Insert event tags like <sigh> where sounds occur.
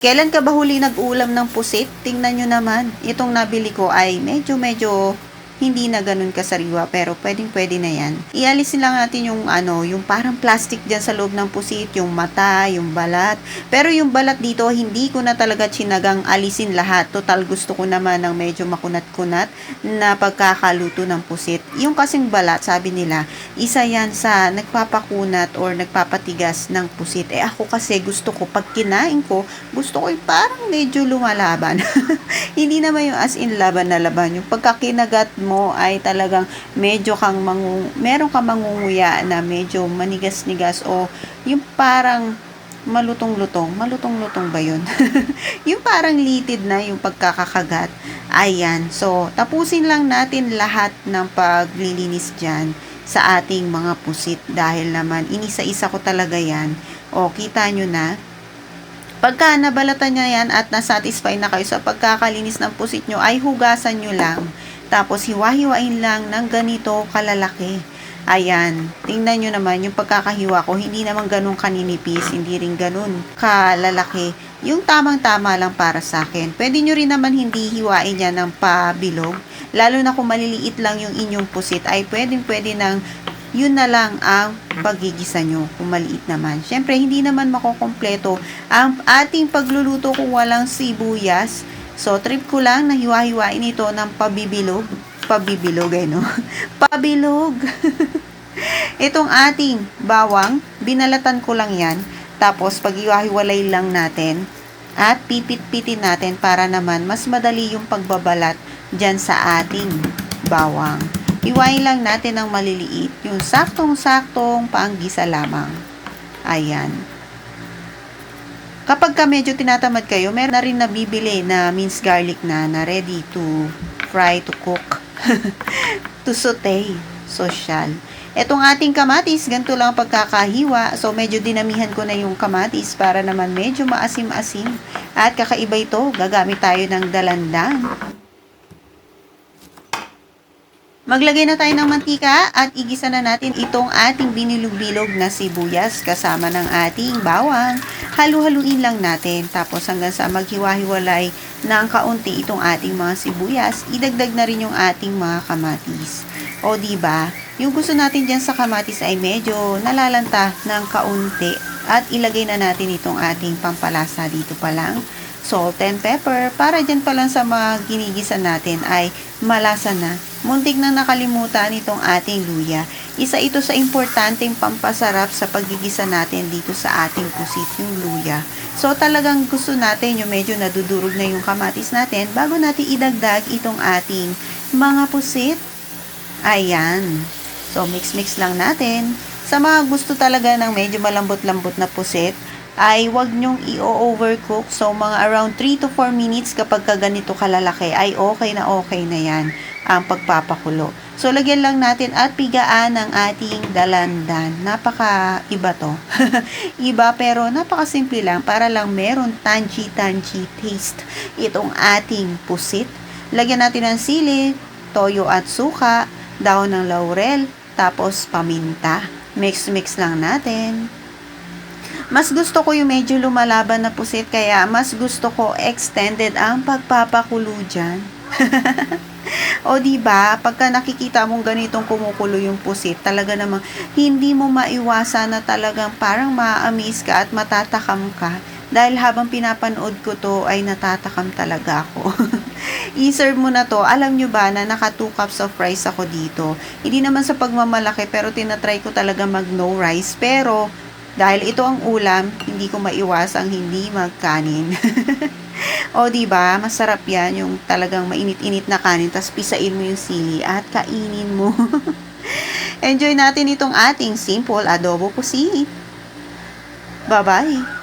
Kailan ka ba huli nag-ulam ng pusit? Tingnan nyo naman. Itong nabili ko ay medyo medyo hindi na ganun kasariwa pero pwedeng pwede na yan. Ialisin lang natin yung ano, yung parang plastic dyan sa loob ng pusit, yung mata, yung balat. Pero yung balat dito, hindi ko na talaga chinagang alisin lahat. Total gusto ko naman ng medyo makunat-kunat na pagkakaluto ng pusit. Yung kasing balat, sabi nila, isa yan sa nagpapakunat or nagpapatigas ng pusit. Eh ako kasi gusto ko, pag kinain ko, gusto ko yung parang medyo lumalaban. <laughs> hindi naman yung as in laban na laban. Yung pagkakinagat ay talagang medyo kang mangu meron ka mangunguya na medyo manigas-nigas o yung parang malutong-lutong. Malutong-lutong ba yun? <laughs> yung parang litid na yung pagkakakagat. Ayan. So, tapusin lang natin lahat ng paglilinis dyan sa ating mga pusit dahil naman inisa-isa ko talaga yan. O, kita nyo na. Pagka nabalatan nyo yan at nasatisfy na kayo sa pagkakalinis ng pusit nyo, ay hugasan nyo lang. Tapos hiwa-hiwain lang ng ganito kalalaki. Ayan, tingnan nyo naman yung pagkakahiwa ko, hindi naman ganun kaninipis, hindi rin ganun kalalaki. Yung tamang-tama lang para sa akin. Pwede nyo rin naman hindi hiwain yan ng pabilog. Lalo na kung maliliit lang yung inyong pusit, ay pwedeng pwede nang yun na lang ang pagigisa nyo kung maliit naman. Siyempre, hindi naman makokompleto ang ating pagluluto kung walang sibuyas. So, trip ko lang na hiwa-hiwain ito ng pabibilog. Pabibilog, eh, no? <laughs> Pabilog. <laughs> Itong ating bawang, binalatan ko lang yan. Tapos, pag hiwa-hiwalay lang natin, at pipit-pitin natin para naman mas madali yung pagbabalat dyan sa ating bawang. Hiwain lang natin ng maliliit, yung saktong-saktong panggisa lamang. Ayan. Kapag ka medyo tinatamad kayo, meron na rin nabibili na minced garlic na na ready to fry, to cook, <laughs> to saute, social. Etong ating kamatis, ganito lang ang pagkakahiwa. So, medyo dinamihan ko na yung kamatis para naman medyo maasim-asim. At kakaiba ito, gagamit tayo ng dalandan. Maglagay na tayo ng mantika at igisa na natin itong ating binilog-bilog na sibuyas kasama ng ating bawang. Halu-haluin lang natin tapos hanggang sa maghiwa-hiwalay ng kaunti itong ating mga sibuyas, idagdag na rin yung ating mga kamatis. O di ba? Yung gusto natin diyan sa kamatis ay medyo nalalanta ng kaunti at ilagay na natin itong ating pampalasa dito pa lang salt and pepper para dyan pa lang sa mga ginigisa natin ay malasa na. Muntik na nakalimutan itong ating luya. Isa ito sa importanteng pampasarap sa pagigisa natin dito sa ating pusit, yung luya. So talagang gusto natin yung medyo nadudurog na yung kamatis natin bago natin idagdag itong ating mga pusit. Ayan. So mix-mix lang natin. Sa mga gusto talaga ng medyo malambot-lambot na pusit, ay wag nyong i-overcook. So, mga around 3 to 4 minutes kapag ka ganito kalalaki, ay okay na okay na yan ang pagpapakulo. So, lagyan lang natin at pigaan ng ating dalandan. Napaka iba to. <laughs> iba pero napaka simple lang para lang meron tangy-tangy taste itong ating pusit. Lagyan natin ng sili, toyo at suka, daon ng laurel, tapos paminta. Mix-mix lang natin. Mas gusto ko yung medyo lumalaban na pusit kaya mas gusto ko extended ang pagpapakulo dyan. <laughs> o di ba pagka nakikita mong ganitong kumukulo yung pusit, talaga namang hindi mo maiwasan na talagang parang ma-amaze ka at matatakam ka. Dahil habang pinapanood ko to ay natatakam talaga ako. <laughs> I-serve mo na to. Alam nyo ba na naka 2 cups of rice ako dito. Hindi naman sa pagmamalaki pero tinatry ko talaga mag no rice. Pero dahil ito ang ulam, hindi ko maiwasang hindi magkanin. <laughs> o di ba masarap yan yung talagang mainit-init na kanin tapos pisain mo yung sili at kainin mo. <laughs> Enjoy natin itong ating simple adobo pusit. Bye-bye!